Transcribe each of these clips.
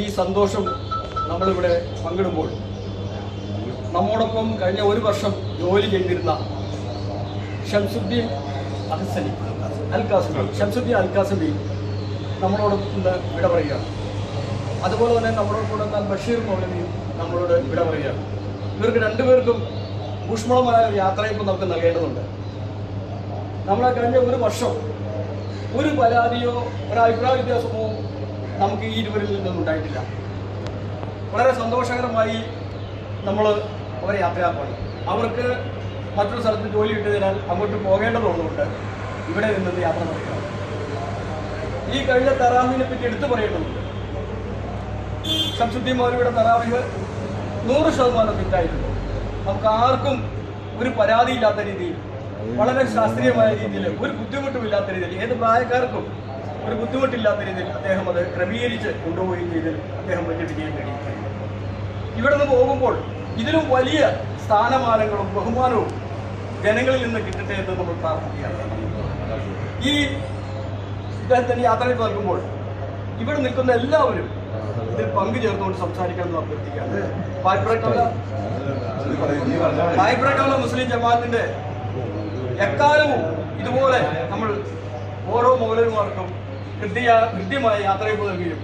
ഈ സന്തോഷം നമ്മളിവിടെ പങ്കിടുമ്പോൾ നമ്മോടൊപ്പം കഴിഞ്ഞ ഒരു വർഷം ജോലി ചെയ്തിരുന്ന ഷംസുദ്ദീൻ അഹസനി അൽകാസമി ഷംസുദ്ദീൻ അൽ നമ്മളോടൊപ്പം നമ്മളോട് ഇന്ന് വിട പറയുകയാണ്. അതുപോലെ തന്നെ നമ്മളോട് കൂടെ എന്നാൽ ബഷീർ മൗലവിയും നമ്മളോട് വിട പറയുകയാണ്. ഇവർക്ക് രണ്ടുപേർക്കും ഊഷ്മളമായ ഒരു യാത്രയിപ്പം നമുക്ക് നൽകേണ്ടതുണ്ട്. നമ്മളെ കഴിഞ്ഞ ഒരു വർഷം ഒരു പരാതിയോ ഒരു അഭിപ്രായ വ്യത്യാസമോ നമുക്ക് ഈ ഇരുവരിൽ നിന്നും ഉണ്ടായിട്ടില്ല. വളരെ സന്തോഷകരമായി നമ്മൾ അവരെ യാത്രയാക്കുകയാണ് അവർക്ക് മറ്റൊരു സ്ഥലത്ത് ജോലി കിട്ടിയതിനാൽ അങ്ങോട്ട് പോകേണ്ടതുള്ളതുകൊണ്ട് ഇവിടെ നിന്നത് യാത്ര നടക്കുക ഈ കഴിഞ്ഞ തറാവിനെ പറ്റി എടുത്തു പറയേണ്ടതുണ്ട്. ഷംസുദ്ദീൻ മൗലവിയുടെ തറാവിഹ് നൂറ് ശതമാനം ഫിറ്റായിരുന്നു നമുക്ക് ആർക്കും ഒരു പരാതിയില്ലാത്ത രീതിയിൽ വളരെ ശാസ്ത്രീയമായ രീതിയിൽ ഒരു ബുദ്ധിമുട്ടുമില്ലാത്ത രീതിയിൽ ഏത് പ്രായക്കാർക്കും ഒരു ബുദ്ധിമുട്ടില്ലാത്ത രീതിയിൽ അദ്ദേഹം അത് ക്രമീകരിച്ച് കൊണ്ടുപോവുകയും ചെയ്ത് അദ്ദേഹം വലിയ വിജയം നേടി ഇവിടെ നിന്ന് പോകുമ്പോൾ ഇതിലും വലിയ സ്ഥാനമാനങ്ങളും ബഹുമാനവും ജനങ്ങളിൽ നിന്ന് കിട്ടട്ടെ എന്ന് നമ്മൾ പ്രാർത്ഥിക്കുകയാണ്. ഈ ഇദ്ദേഹത്തിന്റെ യാത്രയിൽ നൽകുമ്പോൾ ഇവിടെ നിൽക്കുന്ന എല്ലാവരും ഇതിൽ പങ്കു ചേർന്നുകൊണ്ട് സംസാരിക്കണം എന്ന് അഭ്യർത്ഥിക്കുകയാണ് പായ്പുറക്കുള്ള മുസ്ലിം ജമാഅത്തിന്റെ എക്കാലവും ഇതുപോലെ നമ്മൾ ഓരോ മൗലവിമാർക്കും കൃത്യ കൃത്യമായ യാത്രയപ്പ് നൽകുകയും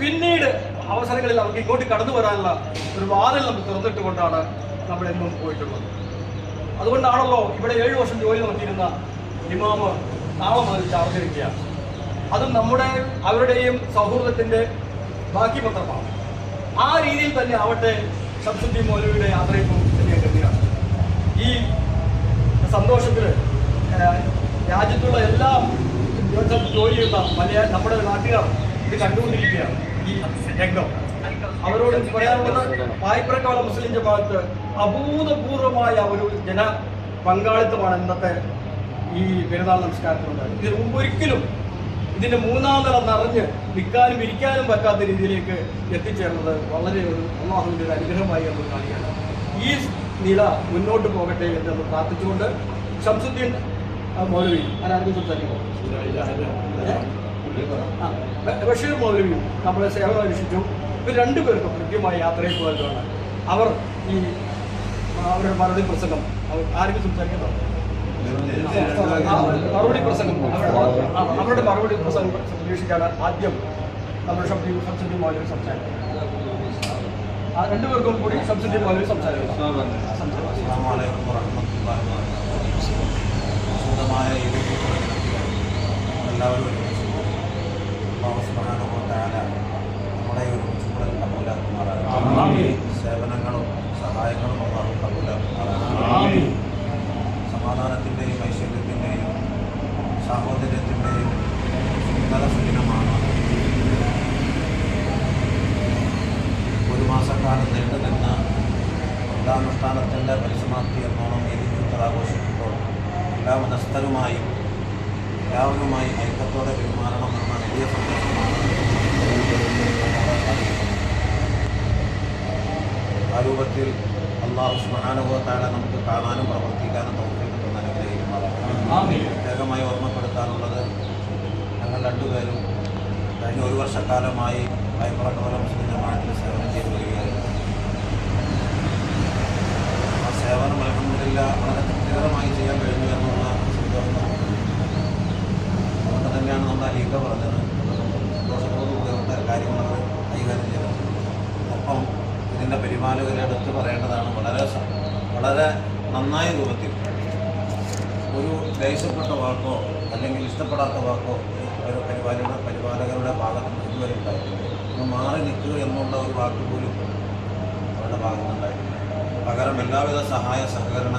പിന്നീട് അവസരങ്ങളിൽ അവർക്ക് ഇങ്ങോട്ട് കടന്നു വരാനുള്ള ഒരു വാതിൽ നമ്മൾ തുറന്നിട്ടുകൊണ്ടാണ് നമ്മൾ എന്നും പോയിട്ടുള്ളത്. അതുകൊണ്ടാണല്ലോ ഇവിടെ ഏഴു വർഷം ജോലി നോക്കിയിരുന്ന ഇമാമ് നാളെ മുതൽ ചാർജ് എടുക്കുകയാണ് അതും നമ്മുടെ അവരുടെയും സൗഹൃദത്തിന്റെ ബാക്കി പത്രമാണ്. ആ രീതിയിൽ തന്നെ ആവട്ടെ ശംസുദ്ദീൻ മൗലവിയുടെ യാത്രയും ഞാൻ ഈ സന്തോഷത്തിൽ രാജ്യത്തുള്ള എല്ലാ ദിവസം ജോലി ചെയ്യുന്ന മലയാള നമ്മുടെ നാട്ടുകാർ ഇത് കണ്ടുകൊണ്ടിരിക്കുകയാണ്. ഈ രംഗം. അവരോട് പറയാനുള്ളത് പായ്പറക്കാല മുസ്ലിം ഭാഗത്ത് അഭൂതപൂർവമായ ഒരു ജന പങ്കാളിത്തമാണ് ഇന്നത്തെ ഈ പെരുന്നാൾ നമസ്കാരത്തിനുണ്ടായത് ഇതിന് മുമ്പ് ഒരിക്കലും ഇതിന്റെ മൂന്നാം തല നിറഞ്ഞ് നിൽക്കാനും ഇരിക്കാനും പറ്റാത്ത രീതിയിലേക്ക് എത്തിച്ചേർന്നത് വളരെ ഒരു അള്ളാഹുവിന്റെ ഒരു അനുഗ്രഹമായി നമ്മൾ കാണുകയാണ്. ഈ നില മുന്നോട്ട് പോകട്ടെ എന്ന് പ്രാർത്ഥിച്ചുകൊണ്ട് ഷംസുദ്ദീൻ ആ, മൗലവി. ആരാർക്കും ബ- ബഷീർ മൗലവിയും നമ്മളെ സേവനം അനുഷ്ഠിച്ചു ഇവർ രണ്ടുപേർക്കും കൃത്യമായ യാത്രയിൽ പോയതാണ് അവർ ഈ അവരുടെ മറുപടി പ്രസംഗം അവർ ആർക്കും സംസാരിക്കണം മറുപടി പ്രസംഗം അവരുടെ മറുപടി പ്രസംഗം വീക്ഷിച്ചാണ് ആദ്യം നമ്മുടെ ശബ്ദി സബ്സിഡി മൗലവി സംസാരിക്കുന്നത്. ആ രണ്ടുപേർക്കും കൂടി സബ്സിഡി മൗലവി സംസാരിക്കുന്നു എല്ലാവരും ഒരുമിച്ച് നമ്മളെ കബൂലാക്കുമാറാകട്ടെ. സേവനങ്ങളും സഹായങ്ങളും അള്ളാഹു കബൂലാക്കുമാറാകട്ടെ. സമാധാനത്തിന്റെയും ഐശ്വര്യത്തിന്റെയും സാഹോദര്യത്തിന്റെയും സുന്ദര സുദിനമാണ് ഒരു മാസക്കാലം നീണ്ടു നിന്ന വൃന്ദാനുഷ്ഠാനത്തിന്റെ പരിസമാപ്തി എന്നോണം ഈ ആഘോഷിക്കുമ്പോൾ എല്ലാ മതസ്ഥരുമായും എല്ലാവരുമായി ഐക്യത്തോടെ പെരുമാറണം എന്ന വലിയ സന്ദേശമാണ് ആ രൂപത്തിൽ അള്ളാഹു സുബ്ഹാനഹുവതാല നമുക്ക് കാണാനും പ്രവർത്തിക്കാനും തോന്നിക്കുന്ന അനുഗ്രഹിക്കുന്നത് പ്രത്യേകമായി ഓർമ്മപ്പെടുത്താനുള്ളത് ഞങ്ങൾ രണ്ടുപേരും കഴിഞ്ഞ ഒരു വർഷക്കാലമായി മുസ്ലിം നമ്മൾ അലീക്ക പറഞ്ഞത്? സന്തോഷത്തോടുകൂടി അവരുടെ കാര്യങ്ങളൊക്കെ കൈകാര്യം ചെയ്തത് ഒപ്പം ഇതിന്റെ പരിപാലകരെ എടുത്ത് പറയേണ്ടതാണ് വളരെ വളരെ നന്നായ രൂപത്തിൽ ഒരു ദേഷ്യപ്പെട്ട വാക്കോ അല്ലെങ്കിൽ ഇഷ്ടപ്പെടാത്ത വാക്കോ ഒരു പരിപാലകരുടെ പരിപാലകരുടെ ഭാഗത്ത് നിന്ന് ഇതുവരെ ഉണ്ടായിട്ടില്ല. ഒന്ന് മാറി നിൽക്കുക എന്നുള്ള ഒരു വാക്ക് പോലും അവരുടെ ഭാഗത്തുനിന്നുണ്ടായിട്ടില്ല പകരം എല്ലാവിധ സഹായ സഹകരണ